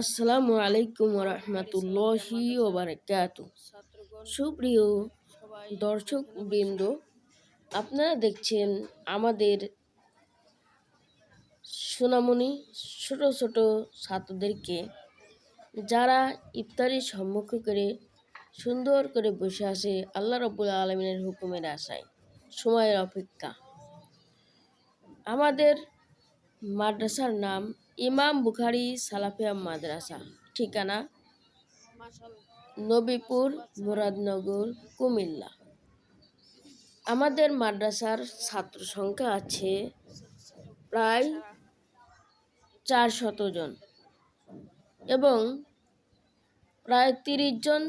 আসসালামু আলাইকুম রহমতুল্লাহি ওবারাকাত সুপ্রিয় দর্শক বৃন্দ আপনারা দেখছেন আমাদের সোনামণি ছোট ছোট ছাত্রদেরকে, যারা ইফতারির সম্মুখ করে সুন্দর করে বসে আছে আল্লাহ রব্বুল আলমিনের হুকুমের আশায়, সময়ের অপেক্ষা। আমাদের মাদ্রাসার নাম ইমাম বুখারি সালাফিয়া মাদ্রাসা, ঠিকানা নবীপুর মুরাদনগর, কুমিল্লা। আমাদের মাদ্রাসার ছাত্র সংখ্যা আছে প্রায় চার জন এবং প্রায় তিরিশ জন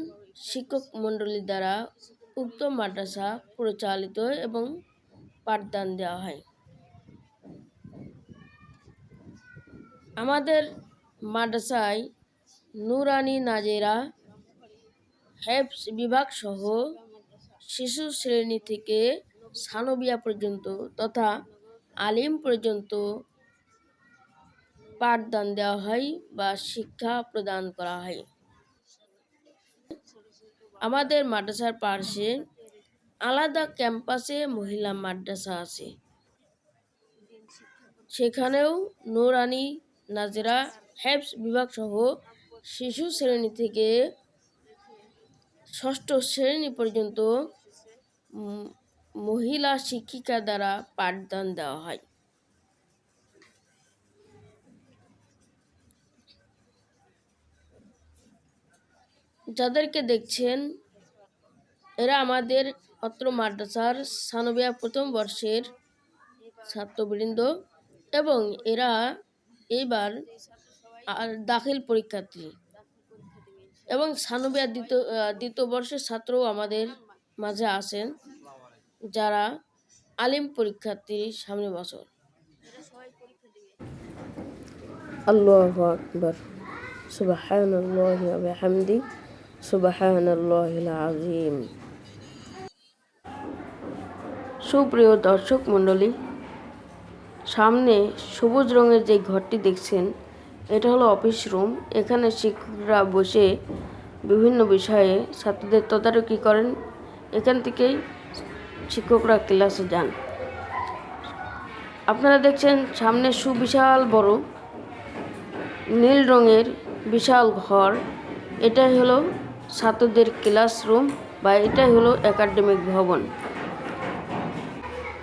শিক্ষক মণ্ডলী দ্বারা উক্ত মাদ্রাসা পরিচালিত এবং পাঠদান দেওয়া হয়। আমাদের মাদ্রাসায় নুরানি নাজেরা হেফস বিভাগ সহ শিশু শ্রেণি থেকে সানবিয়া পর্যন্ত তথা আলিম পর্যন্ত পাঠদান দেওয়া হয় বা শিক্ষা প্রদান করা হয়। আমাদের মাদ্রাসার পাশে আলাদা ক্যাম্পাসে মহিলা মাদ্রাসা আছে। সেখানেও নুরানি নাজেরা হেফস বিভাগ সহ শিশু শ্রেণি থেকে ষষ্ঠ শ্রেণি পর্যন্ত মহিলা শিক্ষিকা দ্বারা পাঠদান দেওয়া হয়। যাদেরকে দেখছেন, এরা আমাদের অত্র মাদ্রাসার সানবিয়া প্রথম বর্ষের ছাত্রবৃন্দ এবং এরা এইবার আর দাখিল পরীক্ষার্থী। এবং সানবিয়া দ্বিতীয় দ্বিতীয় বর্ষের ছাত্রও আমাদের মাঝে আসেন যারা আলিম পরীক্ষার্থী সামনে বছর। আল্লাহ আকবর। সুবাহানাল্লাহ বিহামদি। সুবাহানাল্লাহিল আজিম সুপ্রিয় দর্শক মণ্ডলী সামনে সবুজ রঙের যে ঘরটি দেখছেন, এটা হলো অফিস রুম। এখানে শিক্ষকরা বসে বিভিন্ন বিষয়ে ছাত্রদের তদারকি করেন। এখান থেকেই শিক্ষকরা ক্লাসে যান। আপনারা দেখছেন সামনে সুবিশাল বড় নীল রঙের বিশাল ঘর। এটাই হলো ছাত্রদের ক্লাসরুম বা এটাই হলো একাডেমিক ভবন।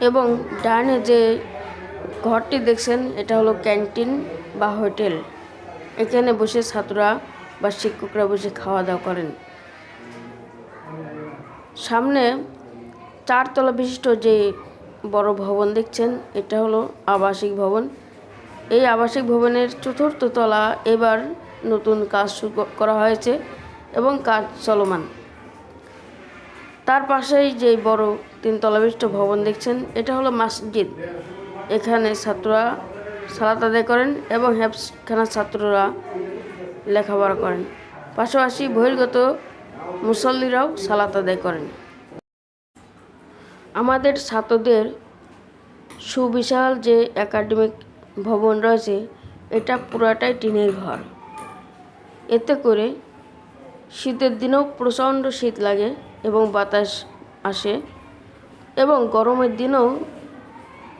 এবং ডানে যে ঘরটি দেখছেন, এটা হলো ক্যান্টিন বা হোটেল। এখানে বসে ছাত্ররা বা শিক্ষকরা বসে খাওয়া দাওয়া করেন। সামনে চারতলা বিশিষ্ট যে বড় ভবন দেখছেন, এটা হলো আবাসিক ভবন। এই আবাসিক ভবনের চতুর্থ তলা এবার নতুন কাজ শুরু করা হয়েছে এবং কাজ চলমান। তার পাশেই যে বড় তিনতলা বিশিষ্ট ভবন দেখছেন, এটা হলো মসজিদ। এখানে ছাত্ররা সালাত আদায় করেন এবং হ্যাপসখানার ছাত্ররা লেখাপড়া করেন। পাশাপাশি বহির্গত মুসল্লিরাও সালাত আদায় করেন। আমাদের ছাত্রদের সুবিশাল যে একাডেমিক ভবন রয়েছে, এটা পুরাটাই টিনের ঘর। এতে করে শীতের দিনেও প্রচণ্ড শীত লাগে এবং বাতাস আসে এবং গরমের দিনেও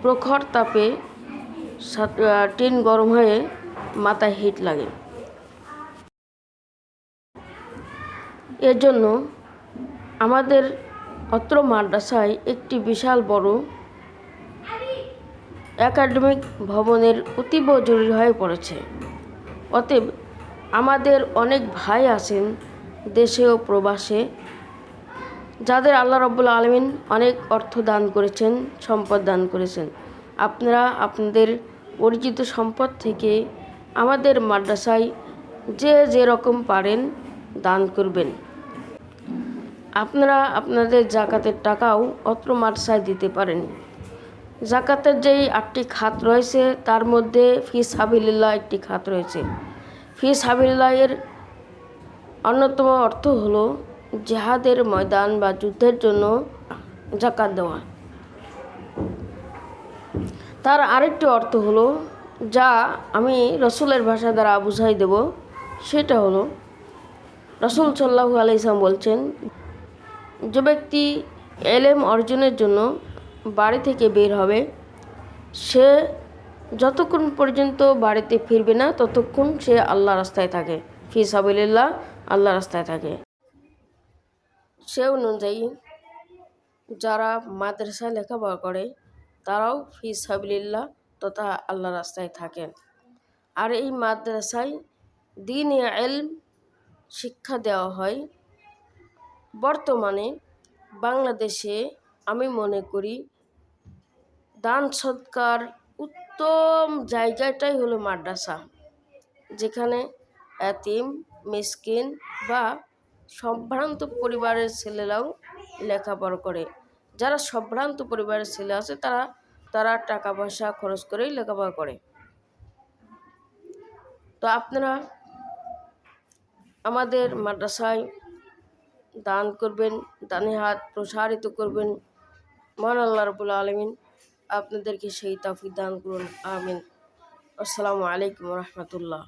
প্রখর তাপে টিন গরম হয়ে মাথায় হিট লাগে। এর জন্য আমাদের অত্র মাদ্রাসায় একটি বিশাল বড় একাডেমিক ভবনের অতীব জরুরি হয়ে পড়েছে। অতএব আমাদের অনেক ভাই আছেন দেশে ও প্রবাসে যাদের আল্লাহ রব্বুল আলমিন অনেক অর্থ দান করেছেন, সম্পদ দান করেছেন, আপনারা আপনাদের অর্জিত সম্পদ থেকে আমাদের মাদ্রাসায় যে যেরকম পারেন দান করবেন। আপনারা আপনাদের জাকাতের টাকাও অত্র মাদ্রাসায় দিতে পারেন। জাকাতের যেই আটটি খাত রয়েছে, তার মধ্যে ফিস সাবিল্লা একটি খাত রয়েছে। ফি সাবিল্লাহের অন্যতম অর্থ হলো জেহাদের ময়দান বা যুদ্ধের জন্য জাকাত দেওয়া। তার আরেকটি অর্থ হলো, যা আমি রসুলের ভাষা দ্বারা বুঝাই দেব, সেটা হলো, রসুল সাল্লাহু আলাইসাম বলছেন, যে ব্যক্তি এলেম অর্জনের জন্য বাড়ি থেকে বের হবে, সে যতক্ষণ পর্যন্ত বাড়িতে ফিরবে না, ততক্ষণ সে আল্লাহ রাস্তায় থাকে। ফি সাবিল্লাহ আল্লাহ রাস্তায় থাকে। সে অনুযায়ী যারা মাদ্রাসায় লেখাপড়া করে, তারাও ফি সাবিল্লাহ তথা আল্লাহ রাস্তায় থাকেন। আর এই মাদ্রাসায় দিন এলম শিক্ষা দেওয়া হয়। বর্তমানে বাংলাদেশে আমি মনে করি দান সৎকার উত্তম জায়গাটাই হলো মাদ্রাসা, যেখানে এতিম, মিসকিন বা সম্ভ্রান্ত পরিবারের ছেলেরাও লেখাপড়া করে। যারা সম্ভ্রান্ত পরিবারের ছেলে আছে, তারা তারা টাকা পয়সা খরচ করেই লেখাপড়া করে। তো আপনারা আমাদের মাদ্রাসায় দান করবেন দানে হাত প্রসারিত করবেন। মহান আল্লাহ রবুল্লা আলমিন আপনাদেরকে সেই তাফিক দান করুন, আমিন। আসসালামু আলাইকুম রহমতুল্লাহ।